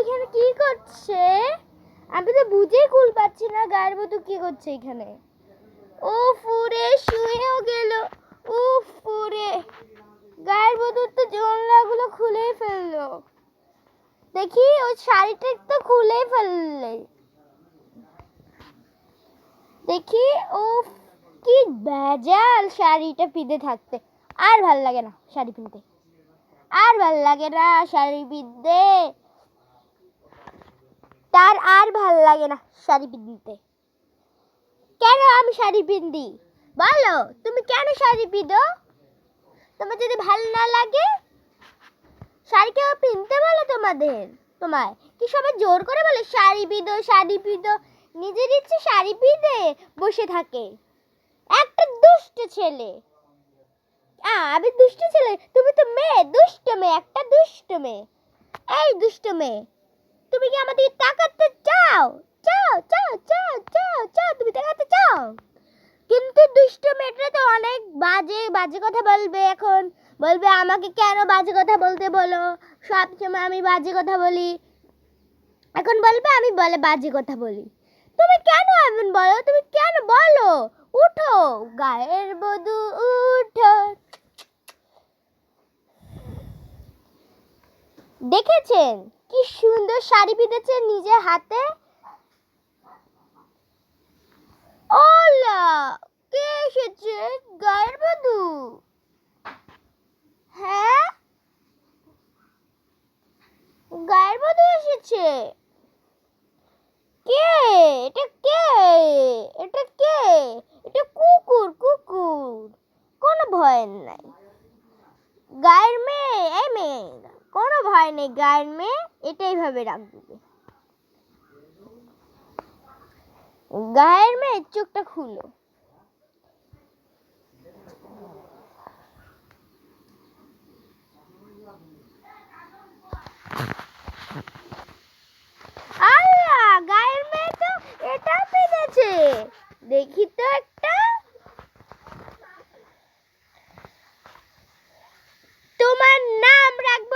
এখানে কি করছে? আমি তো বুঝেই কুল পাচ্ছি না, গায়ের বধূ কি করছে এখানে। ও ফুরে শুয়েও গেল। ও ফুরে গায়ের বধূর তো জোনলাগুলো খুলেই ফেলল। দেখি, ওই শাড়িটা তো খুলেই ফেললে। দেখি ও কি বেজাল শাড়িটা পিঁধে থাকতে। আর ভালো লাগে না শাড়ি পিনতে আর ভালো লাগে না শাড়ি পিনতে তার আর ভালো লাগে না শাড়ি পিনতে। কেন আমি শাড়ি পিন্দি? বলো, তুমি কেন শাড়ি পিঁধো? তোমার যদি ভালো না লাগে, শাড়ি কেউ পিনতে বলে তোমাদের? তোমায়? কি সবাই জোর করে বলে, শাড়ি পিঁধো শাড়ি পিঁধো? নিজের ইচ্ছে শাড়ি পিঁধে বসে থাকে। একটা দুষ্ট ছেলে। আমি দুষ্ট ছেলে? তুমি তো মেয়ে, দুষ্ট মেয়ে, একটা দুষ্ট মেয়ে। এই দুষ্ট মেয়ে, তুমি কি আমাদের তাকাতে চাও চাও চাও চাও চাও চাও, তুমি তাকাতে চাও। কিন্তু দুষ্ট মেয়েটা তো অনেক বাজে বাজে কথা বলবে এখন। বলবে, আমাকে কেন বাজে কথা বলতে বলো? সব সময় আমি বাজে কথা বলি। এখন বলবে, আমি বলে, বাজে কথা বলি। তুমি কেন এমন বলো? তুমি কেন বলো? উঠো, গায়ের বধূ, উঠো। দেখেছেন? কি সুন্দর শাড়ি পিঁধেছে নিজের হাতে। ওলা, কে এসেছে? গায়ের বধূ। হ্যাঁ? গায়ের বধূ এসেছে। কে? এটা কে? এটা কে? এটা কুকুর কুকুর। কোনো ভয় নাই। গায়ের মেয়ে, এই মেয়ে। কোনো ভয় নেই, গায়ের মেয়ে। এটাই ভাবে রাখবে গায়ের মেয়ে চোখটা খুলো। আল্লাহ, গায়ের মেয়ে তো এটা দেখি তো একটা। তোমার নাম রাখব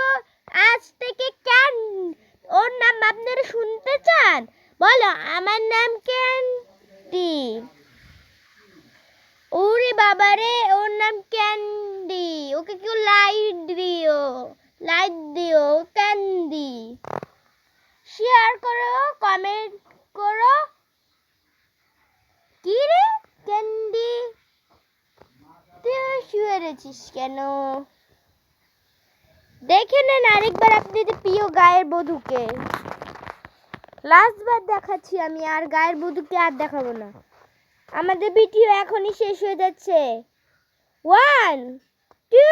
আজ থেকে কেন ওর নাম আপনারা শুনতে চান বলো আমার নাম ক্যান্ডি। ওরে বাবা রে, ওর নাম ক্যান্ডি। ওকে কেউ লাইট দিও লাইট দিও, ক্যান্ডি। শেয়ার করো, কমেন্ট করো। কি রে, ক্যান্ডি? তুই শুয়ে রয়েছিস কেন? দেখে নেন আরেকবার আপনাদের প্রিয় গায়ের বধূকে। লাস্টবার দেখাচ্ছি আমি, আর গায়ের বধুকে আর দেখাবো না। আমাদের ভিডিও এখনই শেষ হয়ে যাচ্ছে। One two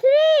three